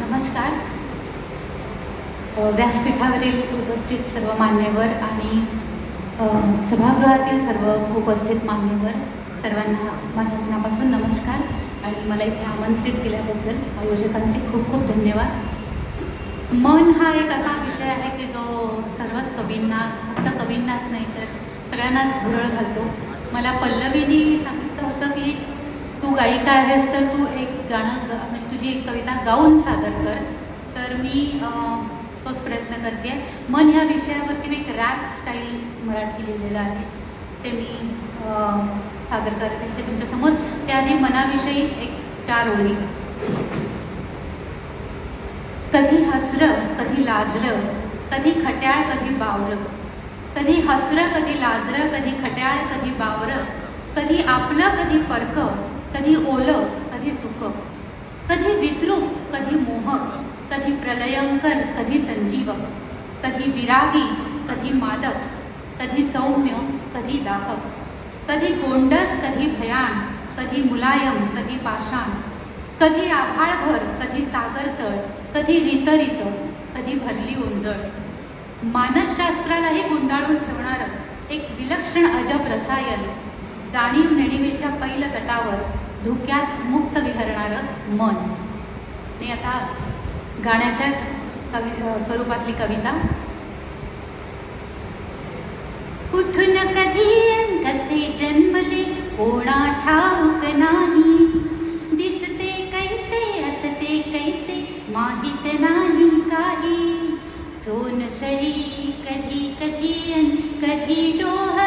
नमस्कार. व्यासपीठावरील उपस्थित सर्व मान्यवर आणि सभागृहातील सर्व उपस्थित मान्यवर सर्वांना माझ्या मनापासून नमस्कार आणि मला इथे आमंत्रित केल्याबद्दल आयोजकांचे खूप खूप धन्यवाद. मन हा एक असा विषय आहे की जो सर्वच कवींना फक्त कवींनाच नाही तर सगळ्यांनाच भुरळ घालतो. मला पल्लवीनी सांगितलं होतं की तू गायिका आहेस तर तू एक गाणं ग म्हणजे तुझी एक कविता गाऊन सादर कर. तर मी तोच प्रयत्न करते मन ह्या विषयावरती मी एक रॅप स्टाईल मराठी लिहिलेलं आहे. ते मी सादर करते ते तुमच्यासमोर त्याआधी मनाविषयी एक चार ओळी. कधी हसरं कधी लाजरं कधी खट्याळ कधी बावरं. कधी हसरं कधी लाजरं कधी खट्याळ कधी बावरं. कधी आपलं कधी परकं. कधी ओलं कधी सुकं. कधी विद्रूप कधी मोहक. कधी प्रलयंकर कधी संजीवक. कधी विरागी कधी मादक. कधी सौम्य कधी दाहक. कधी गोंडस कधी भयान. कधी मुलायम कधी पाषाण. कधी आभाळभर कधी सागरतळ. कधी रितरित कधी भरली ओंजळ. मानसशास्त्रालाही गुंडाळून ठेवणारं एक विलक्षण अजब रसायन जाणीव नेणिवेच्या पैल तटावर धुक्यात मुक्त विहरणारं मन. आणि आता गाण्याच्या कवि स्वरूपातली कविता. कुठून कधी कसे जन्मले कोणा ठाऊक नाही. दिसते कैसे असते कैसे माहीत नाही काही. सोनसळी कधी कधी अन कधी डोह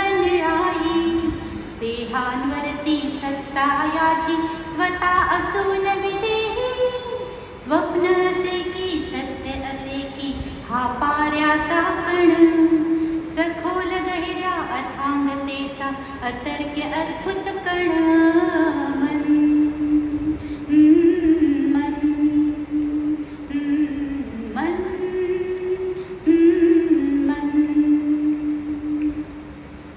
देहांवरती सत्ता याची स्वतः असून विदेही. स्वप्न असे की सत्य असे की हा पाऱ्याचा कण. सखोल गहिऱ्या अथांगतेचा अतर्क्य अद्भुत कण. मन मन मन मन.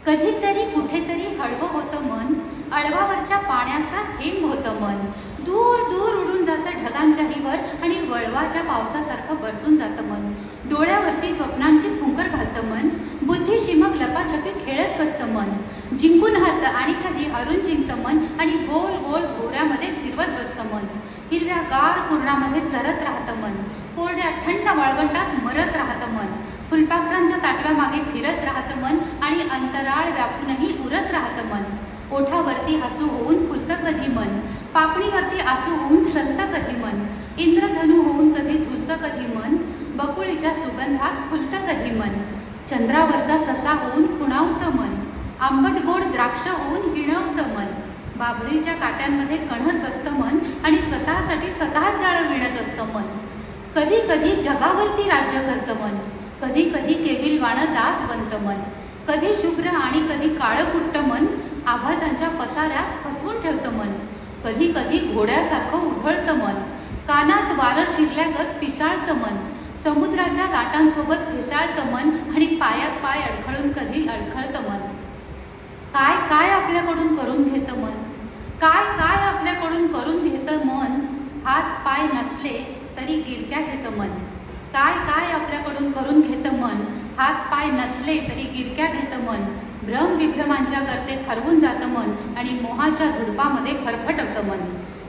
कधीतरी कुठेतरी हळवं होतं मन अळवावरच्या पाण्याचा थेंब होतं मन. दूर दूर उडून जातं ढगांच्याहीवर आणि वळवाच्या पावसासारखं बरसून जातं मन. डोळ्यावरती स्वप्नांची फुंकर घालतं मन. बुद्धीशी मग लपाछपी खेळत बसतं मन. जिंकून हरतं आणि कधी हरून जिंकतं मन आणि गोल गोल भोऱ्यामध्ये फिरवत बसतं मन. हिरव्या गार कुरणामध्ये चरत राहतं मन. कोण थंड वाळवंटात मरत राहतं मन. फुलपाखरांच्या ताटव्या मागे फिरत राहतं मन आणि अंतराळ व्यापूनही उरत राहतं मन. ओठावरती हसू होऊन फुलतं कधी मन. पापणीवरती आसू होऊन सलतं कधी मन. इंद्रधनू होऊन कधी झुलतं कधी मन. बकुळीच्या सुगंधात फुलतं कधी मन. चंद्रावरचा ससा होऊन खुणावतं मन. आंबट गोड द्राक्ष होऊन विणवतं मन. बाबरीच्या काट्यांमध्ये कणत बसतं मन आणि स्वतःसाठी स्वतःच जाळं विणत असतं मन. कधी कधी जगावरती राज्य करतं मन. कधी कधी केविलवाणं दास बनतं मन. कधी शुभ्र आणि कधी काळं कुट्ट मन आभासांच्या पसाऱ्यात फसवून ठेवतं मन. कधी कधी घोड्यासारखं उधळतं मन. कानात वारं शिरल्यागत पिसाळतं मन. समुद्राच्या लाटांसोबत फेसाळतं मन आणि पायात पाय अडखळून कधी अडखळतं मन. काय काय आपल्याकडून करून घेतं मन? काय काय आपल्याकडून करून घेतं मन? हात पाय नसले तरी गिरक्या घेतं मन. काय काय आपल्याकडून करून घेतं मन? हात पाय नसले तरी गिरक्या घेतं मन. भ्रम विभ्रमांच्या गर्तेत हरवून जातं मन आणि मोहाच्या झुडपामध्ये फरफटवतं मन.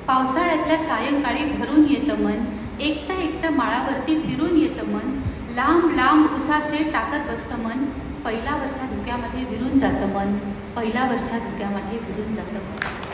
पावसाळ्यातल्या सायंकाळी भरून येतं मन. एकटं एकटं माळावरती फिरून येतं मन. लांब लांब उसासे टाकत बसतं मन. पहिल्यावरच्या धुक्यामध्ये विरून जातं मन. पहिल्यावरच्या धुक्यामध्ये विरून जातं मन.